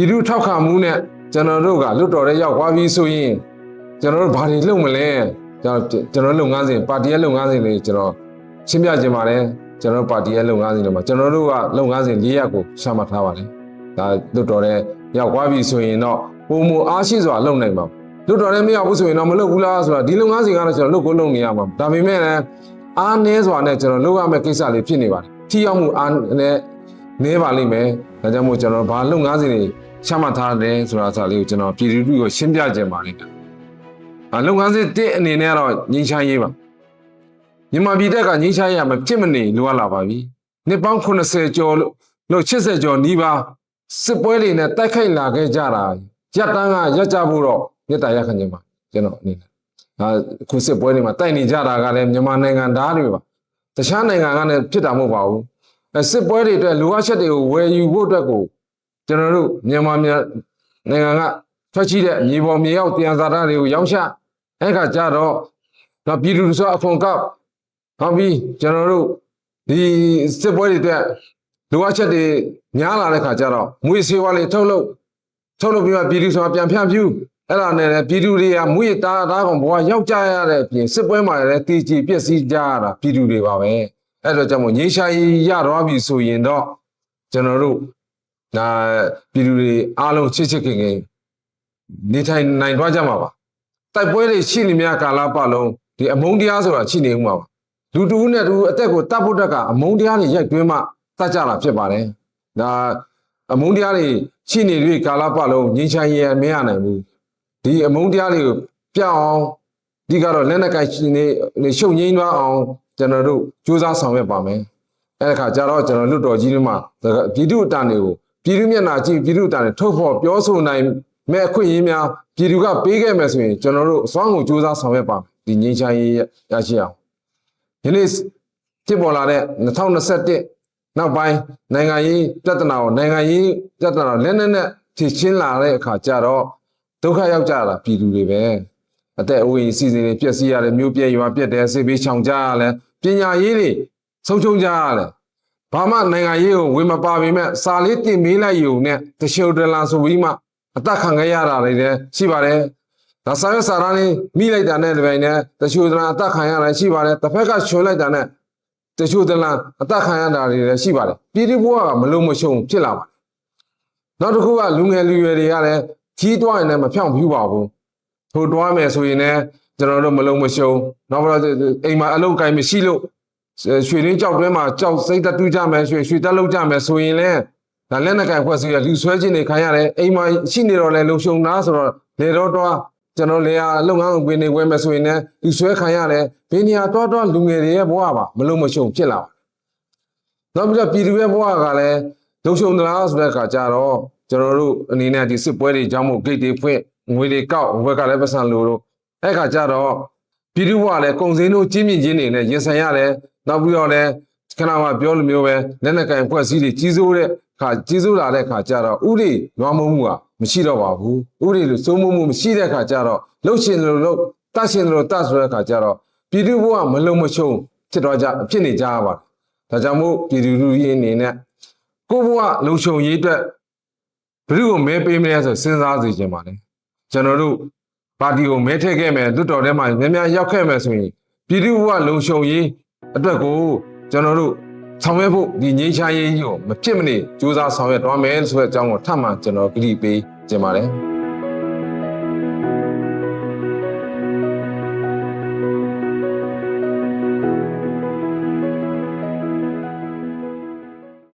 ပြည်သူထောက်ခံမှုနဲ့ကျွန်တော်တို့ကလွတ်တော်တဲ့ရောက်သွားပြီဆိုရင်ကျွန်တော်တို့ဘာတွေလုပ်မလဲကျွန်တော်ကျွန်တော်လုပ်ငန်းစဉ်ပါတီရဲ့လုပ်ငန်းစဉ်တွေကျွန်တော်ရှင်းပြခြင်းပါတယ်ကျွန်တော်ပါတီရဲ့လုပ်ငန်းစဉ်တွေမှာကျွန်တော်တို့ကလုပ်ငန်းစဉ်၄ရပ်ကိုရှာမှတ်ထားပါတယ်ဒါလွတ်တော်တဲ့ရောက်သွားပြီဆိုရင်တော့ပုံမအားရှိစွာလုပ်နိုင်ပါလွတ်တော်တဲ့မရောက်ဘူးဆိုရင်တော့မလုပ်ဘူးလားဆိုတာဒီလုပ်ငန်းစဉ်ကတော့ကျွန်တော်လုပ်ကိုလုပ်နေရမှာဒါပေမဲ့လည်းအားနည်းစွာနဲ့ကျွန်တော်လုပ်ရမယ့်ကိစ္စလေးဖြစ်နေပါတယ်ထိရောက်မှုအားနဲ့နေပါလိမ့်မယ်ဒါကြောင့်မို့ကျွန်တော်ဘာလုပ်ငန်းစဉ်တွေ ချမှတ်ထားတယ်ဆိုတာစာလေးကိုကျွန်တော်ပြည်သူလူထုကိုရှင်းပြခြင်းပါလိမ့်မယ်။အလုပ်ငန်းစဉ်တစ်အနေနဲ့ကတော့ငင်းချရေးပါ။မြန်မာပြည်တက်ကငင်းချရေးရမဖြစ်မနေလိုအပ်လာပါပြီ။နှစ်ပေါင်း80ကျော်လို့လို့80ကျော်နီးပါးစစ်ပွဲတွေနဲ့တိုက်ခိုက်လာခဲ့ကြတာရပ်တန်းကရပ်ကြဖို့တော့မြတ်တာရက်ခံခြင်းပါကျွန်တော်အနေနဲ့။ဒါခုစစ်ပွဲတွေမှာတိုက်နေကြတာကလည်းမြန်မာနိုင်ငံသားတွေပါ။တခြားနိုင်ငံကလည်းဖြစ်တာမဟုတ်ပါဘူး။အဲစစ်ပွဲတွေအတွက်လိုအပ်ချက်တွေကိုဝယ်ယူဖို့အတွက်ကို ကျွန်တော်တို့မြန်မာမြန်မာနိုင်ငံကထွက်ရှိတဲ့မြေပေါ်မြေရောက်တရားစာတတွေကိုရောင်းချအဲ့ခါကျတော့တော့ပြည်သူဆိုအခွန်ကောက်ဟောပြီးကျွန်တော်တို့ဒီစစ်ပွဲတွေအတွက်လိုအပ်ချက်တွေများလာတဲ့ခါကျတော့မွေးစေဝါလေးထုတ်လုပ်ထုတ်လုပ်ပြီးမှပြည်သူဆိုတာပြန်ဖြန့်ဖြူးအဲ့ဒါနဲ့လည်းပြည်သူတွေကမွေးတာတာကောင်ဘဝရောက်ကြရတဲ့အပြင်စစ်ပွဲမှာလည်းတည်ကြည်ပြည့်စည်ကြရတာပြည်သူတွေပါပဲအဲ့တော့ကြောင့်မို့ငေးရှာရေးရတော့ပြီဆိုရင်တော့ကျွန်တော်တို့ ဒါပြည်သူတွေအားလုံးချစ်ချစ်ခင်ခင်နေထိုင်နိုင်သွားကြမှာပါတိုက်ပွဲတွေရှိနေများကာလပတ်လုံးဒီအမုန်းတရားဆိုတာရှိနေဦးမှာပါလူတူနဲ့တူအသက်ကိုတတ်ဖို့တက်ကအမုန်းတရားတွေရိုက်တွင်းမှတတ်ကြတာဖြစ်ပါတယ်ဒါအမုန်းတရားတွေရှိနေပြီကာလပတ်လုံးငြိမ်းချမ်းရေးမရနိုင်ဘူးဒီအမုန်းတရားတွေကိုပြအောင်ဒီကတော့လက်နက်ကင်ရှင်နေနေရှုံငိမ့်သွားအောင်ကျွန်တော်တို့စူးစမ်းဆောင်ရွက်ပါမယ်အဲ့ဒါခါကျတော့ကျွန်တော်လွတ်တော်ကြီးတွေမှာပြည်သူအတန်တွေကို ပြည်သူမျက်နှာကြည့်ပြည်သူအတန်တွေထုတ်ဖို့ပြောဆိုနိုင်မဲ့အခွင့်အရေးများပြည်သူကပေးခဲ့မယ်ဆိုရင်ကျွန်တော်တို့အစွမ်းကုန်စူးစမ်းဆောင်ရွက်ပါမယ်ဒီငြိမ်းချမ်းရေးရရှိအောင်ဒီနေ့ဖြစ်ပေါ်လာတဲ့2021နောက်ပိုင်းနိုင်ငံရေးပြဿနာကိုနိုင်ငံရေးပြဿနာကိုလက်နက်နဲ့ဖြေရှင်းလာတဲ့အခါကျတော့ဒုက္ခရောက်ကြတာပြည်သူတွေပဲအသက်အိုးအိမ်စီစဉ်တွေပျက်စီးရတယ်မျိုးပြည့်ရွာပြက်တယ်ဆေးပေးချောင်ကြရတယ်ပညာရေးတွေဆုံးရှုံးကြရတယ် ဘာမှနိုင်ငံရေးကိုဝင်မပါပေမဲ့စာလေးတင်မေးလိုက်ယူနဲ့တချို့ဒလန်ဆိုပြီးမှအသက်ခံခဲ့ရတာတွေလည်းရှိပါတယ်ဒါစာရွက်စာတမ်းလေးမိလိုက်တာနဲ့ဒီပိုင်းနဲ့တချို့ဒလန်အသက်ခံရတာရှိပါတယ်တစ်ဖက်ကချွန်လိုက်တာနဲ့တချို့ဒလန်အသက်ခံရတာတွေလည်းရှိပါတယ်ပြည်သူဘဝကမလုံးမရှုံဖြစ်လာပါတယ်နောက်တစ်ခုကလူငယ်လူရွယ်တွေကလည်းကြီးတွားရင်လည်းမဖြောင့်ဖြူပါဘူးထိုတွားမယ်ဆိုရင်လည်းကျွန်တော်တို့မလုံးမရှုံနောက်ပြီးတော့အိမ်မှာအလုံးကိုင်းမရှိလို့ ရွှေရင်းကြောက်တွင်းမှာကြောက်စိတ်တတူးကြမယ်ရွှေရွှေတက်လောက်ကြမယ်ဆိုရင်လည်းဒါလက်နက်ကိုင်ဖွဲ့စီရလူဆွဲခြင်းတွေခံရတယ်အိမ်မှာရှိနေတော့လည်းလုံရှုံသားဆိုတော့လေတော့တော့ကျွန်တော်လေယာလုပ်ငန်းကိုနေဝဲမယ်ဆိုရင်လည်းလူဆွဲခံရတယ်ဘယ်နေရာတော့တော့လူငယ်တွေရဲ့ဘဝပါမလုံးမရှုံဖြစ်လာပါနောက်ပြီးတော့ပြည်သူရဲ့ဘဝကလည်းလုံရှုံသလားဆိုတဲ့အခါကျတော့ကျွန်တော်တို့အနေနဲ့ဒီစစ်ပွဲတွေကြောင့်မို့ဂိတ်တွေဖွင့်ငွေတွေကောက်ဘက်ကလည်းပတ်စံလို့တော့အဲ့ခါကျတော့ပြည်သူဘဝလည်းကုံစင်းတို့ကြီးမြင့်ခြင်းတွေနဲ့ရင်ဆိုင်ရတယ် နောက်ပြီးတော့လည်းခဏမှပြောလိုမျိုးပဲလက်နက်ကင်ဖွဲ့စည်းတွေကြီးစိုးတဲ့ခါကြီးစိုးလာတဲ့ခါကျတော့ဥရိလွားမုံမှုကမရှိတော့ပါဘူးဥရိလို့စိုးမုံမှုမရှိတဲ့ခါကျတော့လှုပ်ရှင်လို့လှုပ်တတ်ရှင်လို့တတ်ဆိုတဲ့ခါကျတော့ပြည်သူဘဝမလုံမချုံဖြစ်တော့ကြဖြစ်နေကြပါဒါကြောင့်မို့ပြည်သူလူကြီးအနေနဲ့ကိုဘဝလုံခြုံရေးအတွက်ဘယ်သူကိုမဲပေးမလဲဆိုစဉ်းစားစီခြင်းပါလေကျွန်တော်တို့ပါတီကိုမဲထည့်ခဲ့မယ်လွတ်တော်ထဲမှာများများရောက်ခဲ့မယ်ဆိုရင်ပြည်သူဘဝလုံခြုံရေး အတွက်ကိုကျွန်တော်တို့ဆောင်ရွက်ဖို့ဒီငြိမ်းချမ်းရေးကြီးကိုမဖြစ်မနေစူးစမ်းဆောင်ရွက်သွားမယ်ဆိုတဲ့အကြောင်းကိုထပ်မံကျွန်တော်ကြည့်ပေးခြင်းပါတယ်